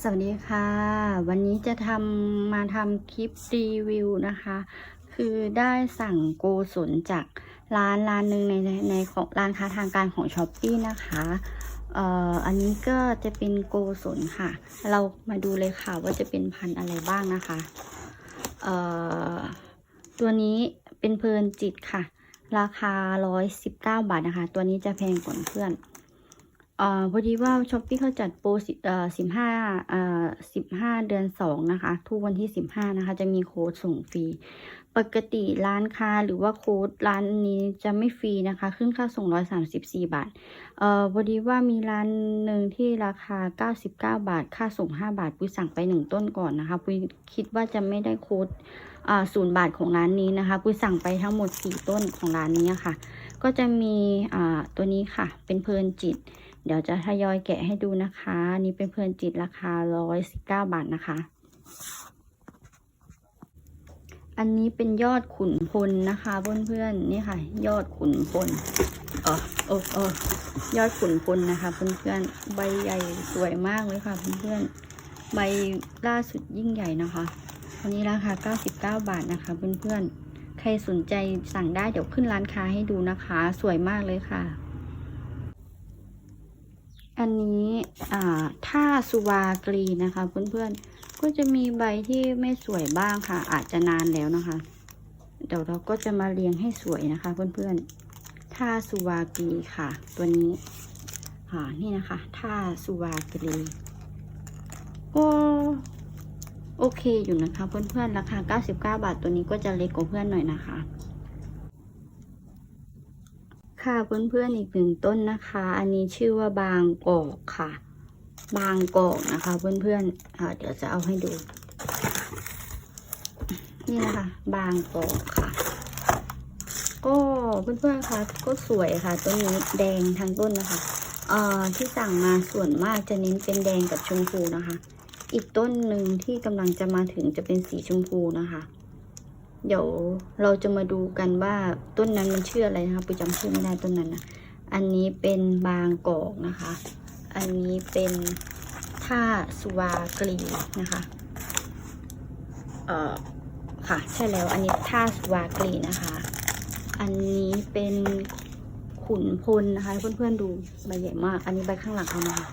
สวัสดีค่ะ วันนี้จะทำมาทำคลิปรีวิวนะคะ คือได้สั่งโกศลจากร้านร้านหนึ่งในในของร้านค้าทางการของช้อปปี้นะคะเอ่ออันนี้ก็จะเป็นโกศลค่ะ เรามาดูเลยค่ะว่าจะเป็นพันธุ์อะไรบ้างนะคะเอ่อตัวนี้เป็นเพลินจิตค่ะ ราคา 119 บาทนะคะ ตัวนี้จะแพงกว่าเพื่อน อ่อพอดีว่าช้อปปี้เขาจัดโปรสิเอ่อสิบห้าเอ่อสิบห้าเดือนสองนะคะ ทุกวันที่สิบห้านะคะ จะมีโค้ดส่งฟรี ปกติร้านค้าหรือว่าโค้ดร้านนี้จะไม่ฟรีนะคะ ขึ้นค่าส่งร้อยสามสิบสี่บาท เอ่อพอดีว่ามีร้านหนึ่งที่ราคาเก้าสิบเก้าบาท ค่าส่งห้าบาทปุ้ยสั่งไปหนึ่งต้นก่อนนะคะปุ้ยคิดว่าจะไม่ได้โค้ดอ่าศูนย์บาทของร้านนี้นะคะปุ้ยสั่งไปทั้งหมดสี่ต้นของร้านนี้ค่ะ ก็จะมีอ่าตัวนี้ค่ะ เป็นเพลินจิต เดี๋ยวจะทยอยแกะให้ดูนะคะ นี่เป็นเพลินจิตราคา119บาทนะคะ อันนี้เป็นยอดขุนพลนะคะเพื่อนๆนี่ค่ะ ยอดขุนพลเออโอ้โอ้ยอดขุนพลนะคะเพื่อนๆใบใหญ่สวยมากเลยค่ะเพื่อนๆใบล่าสุดยิ่งใหญ่นะคะวันนี้ราคา 99 บาทนะคะเพื่อนๆ ใครสนใจสั่งได้เดี๋ยวขึ้นร้านค้าให้ดูนะคะ สวยมากเลยค่ะ อันนี้อ่าท่าสุวากรีนะคะ เพื่อนๆ ก็จะมีใบที่ไม่สวยบ้างค่ะ อาจจะนานแล้วนะคะ เดี๋ยวเราก็จะมาเรียงให้สวยนะคะ เพื่อนๆท่าสุวากรีค่ะ ตัวนี้อ่านี่นะคะท่าสุวากรีก็โอเคอยู่นะคะ เพื่อนๆราคา 99 บาทตัวนี้ก็จะเล็กกว่าเพื่อนหน่อยนะคะ ค่ะเพื่อนๆอีกหนึ่งต้นนะคะ อันนี้ชื่อว่าบางกอกค่ะ บางกอกนะคะ เพื่อนๆอ่าเดี๋ยวจะเอาให้ดู นี่นะคะ บางกอกค่ะ ก็เพื่อนๆคะก็สวยค่ะต้นนี้แดงทั้งต้นนะคะเอ่อที่สั่งมาส่วนมากจะเน้นเป็นแดงกับชมพูนะคะ อีกต้นหนึ่งที่กำลังจะมาถึงจะเป็นสีชมพูนะคะ เดี๋ยวเราจะมาดูกันว่าต้นนั้นมันชื่ออะไรนะคะปุยจำชื่อไม่ได้ต้นนั้นนะอันนี้เป็นบางกอกนะคะ อันนี้เป็นท่าสุวากรีนะคะ เอ่อค่ะใช่แล้วอันนี้ท่าสุวากรีนะคะ อันนี้เป็นขุนพลนะคะ เพื่อนๆดูใบใหญ่มาก อันนี้ใบข้างหลังเขานะคะ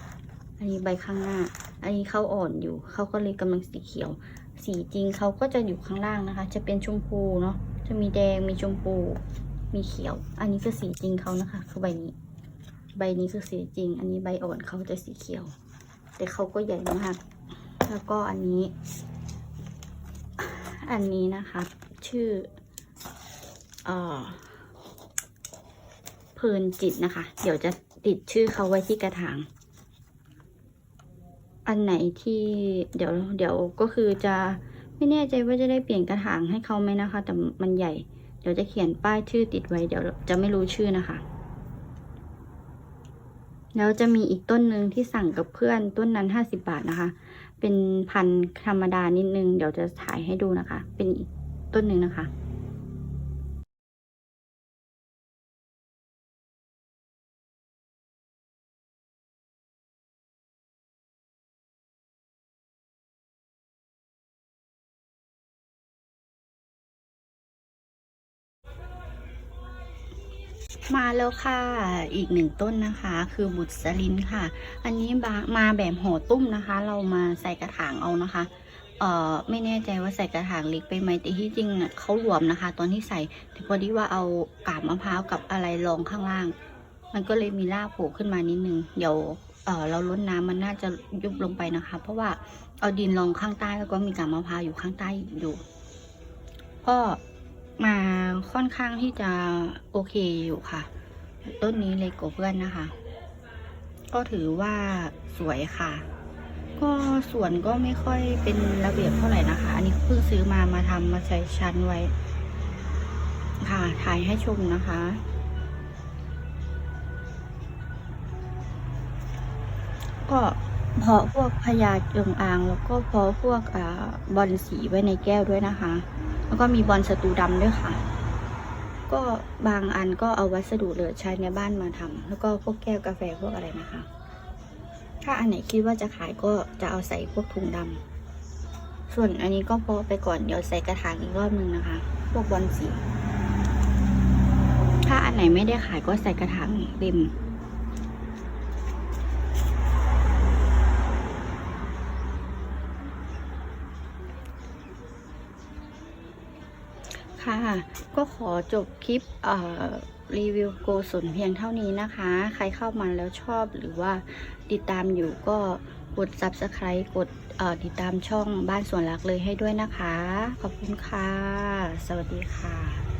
อันนี้ใบข้างหน้า อันนี้เขาอ่อนอยู่เขาก็เลยกำลังสีเขียว สีจริงเขาก็จะอยู่ข้างล่างนะคะ จะเป็นชมพูเนาะจะมีแดงมีชมพู มีเขียว อันนี้คือสีจริงเขานะคะ คือใบนี้ ใบนี้คือสีจริง อันนี้ใบอ่อนเขาจะสีเขียว แต่เขาก็ใหญ่มาก แล้วก็อันนี้ อันนี้นะคะ ชื่อเอ่อเพลินจิตนะคะ เดี๋ยวจะติดชื่อเขาไว้ที่กระถาง อันไหนที่เดี๋ยวเดี๋ยวก็คือจะไม่แน่ใจว่าจะได้เปลี่ยนกระถางให้เขาไหมนะคะ แต่มันใหญ่ เดี๋ยวจะเขียนป้ายชื่อติดไว้ เดี๋ยวจะไม่รู้ชื่อนะคะ แล้วจะมีอีกต้นหนึ่งที่สั่งกับเพื่อนต้นนั้นห้าสิบาทนะคะ เป็นพันธุ์ธรรมดานิดนึง เดี๋ยวจะถ่ายให้ดูนะคะ เป็นอีกต้นหนึ่งนะคะ มาแล้วค่ะ อีกหนึ่งต้นนะคะ คือบุตรสลินค่ะ อันนี้มาแบบห่อตุ้มนะคะ เรามาใส่กระถางเอานะคะ เอ่อไม่แน่ใจว่าใส่กระถางเล็กไปไหมแต่ที่จริงเขารวมนะคะ ตอนที่ใส่แต่พอดีว่าเอากาบมะพร้าวกับอะไรรองข้างล่าง มันก็เลยมีรากโผล่ขึ้นมานิดนึง เดี๋ยวเออเราลดน้ำมันน่าจะยุบลงไปนะคะ เพราะว่าเอาดินรองข้างใต้แล้วก็มีกาบมะพร้าวอยู่ข้างใต้อยู่ ก็ มาค่อนข้างที่จะโอเคอยู่ค่ะ ต้นนี้เล็กกว่าเพื่อนนะคะ ก็ถือว่าสวยค่ะ ก็สวนก็ไม่ค่อยเป็นระเบียบเท่าไหร่นะคะ อันนี้เพิ่งซื้อมามาทำมาใส่ชั้นไว้ ค่ะถ่ายให้ชมนะคะก็เพาะพวกพญาจงอางแล้วก็เพาะพวกอ่าบอลสีไว้ในแก้วด้วยนะคะ แล้วก็มีบอลสตูดำด้วยค่ะ ก็บางอันก็เอาวัสดุเหลือใช้ในบ้านมาทำแล้วก็พวกแก้วกาแฟพวกอะไรนะคะ ถ้าอันไหนคิดว่าจะขายก็จะเอาใส่พวกถุงดำส่วนอันนี้ก็พาะไปก่อนเดี๋ยวใส่กระถางอีกรอบนึงนะคะ พวกบอลสี ถ้าอันไหนไม่ได้ขายก็ใส่กระถางเต็ม ค่ะ ก็ขอจบคลิปรีวิวโกศลเพียงเท่านี้นะคะ ใครเข้ามาแล้วชอบหรือว่าติดตามอยู่ก็กด subscribe กดติดตามช่องบ้านสวนรักเลยให้ด้วยนะคะ ขอบคุณค่ะ สวัสดีค่ะ